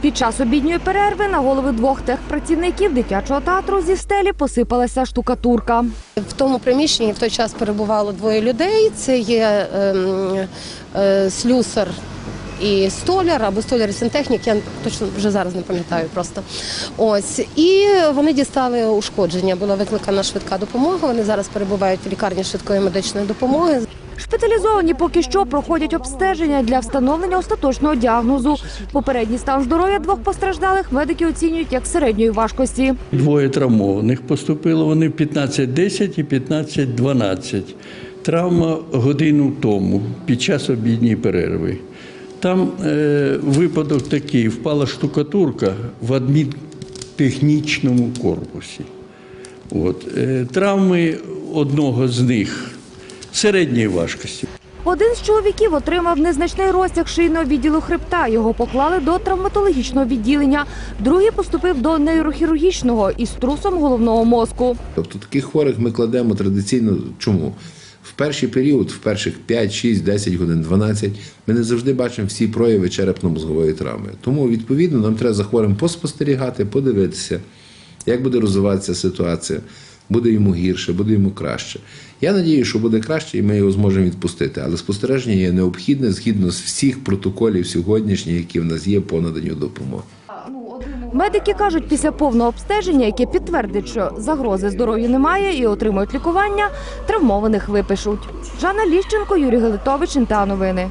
Під час обідньої перерви на голови двох техпрацівників дитячого театру зі стелі посипалася штукатурка. В тому приміщенні в той час перебувало двоє людей. Це є е, е, слюсар і столяр, або столяр і сантехнік, я точно вже зараз не пам'ятаю просто. Ось. І вони дістали ушкодження. Була викликана швидка допомога. Вони зараз перебувають в лікарні швидкої медичної допомоги. Шпиталізовані поки що проходять обстеження для встановлення остаточного діагнозу. Попередній стан здоров'я двох постраждалих медики оцінюють як середньої важкості. Двоє травмованих поступило, вони 15-10 і 15-12. Травма годину тому, під час обідньої перерви. Там е, випадок такий: впала штукатурка в адмінтехнічному корпусі. От. Е, травми одного з них середньої важкості. Один з чоловіків отримав незначний розтяг шийного відділу хребта. Його поклали до травматологічного відділення. Другий поступив до нейрохірургічного із трусом головного мозку. Тобто таких хворих ми кладемо традиційно. Чому? В перший період, в перших 5, 6, 10 годин, 12, ми не завжди бачимо всі прояви черепно-мозгової травми. Тому, відповідно, нам треба за хворим поспостерігати, подивитися, як буде розвиватися ситуація. Буде йому гірше, буде йому краще. Я надію, що буде краще, і ми його зможемо відпустити. Але спостереження є необхідне згідно з всіх протоколів сьогоднішніх, які в нас є по наданню допомоги. Медики кажуть, після повного обстеження, яке підтвердить, що загрози здоров'ю немає і отримують лікування, травмованих випишуть. Жанна Ліщенко, Юрій Галитович, Інта Новини.